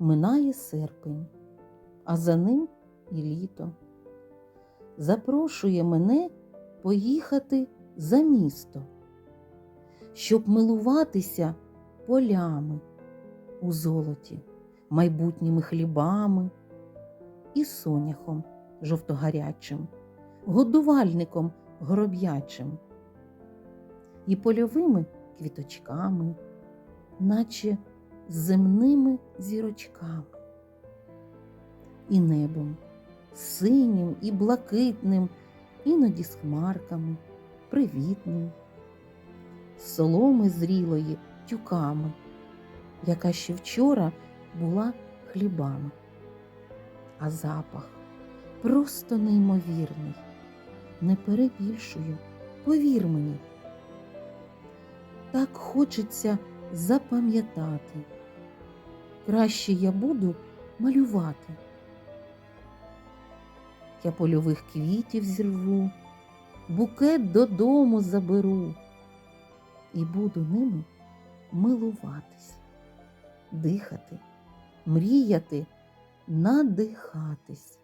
минає серпень, а за ним і літо. Запрошує мене поїхати за місто, щоб милуватися полями у золоті, майбутніми хлібами і соняхом жовтогарячим, годувальником гороб'ячим і польовими квіточками, наче земними зірочками, і небом синім і блакитним, іноді з хмарками, привітним, з соломи зрілої тюками, яка ще вчора була хлібами, а запах просто неймовірний, не перебільшую, повір мені. Так хочеться запам'ятати. Краще я буду малювати. Я польових квітів зірву, букет додому заберу і буду ними милуватись, дихати, мріяти, надихатись.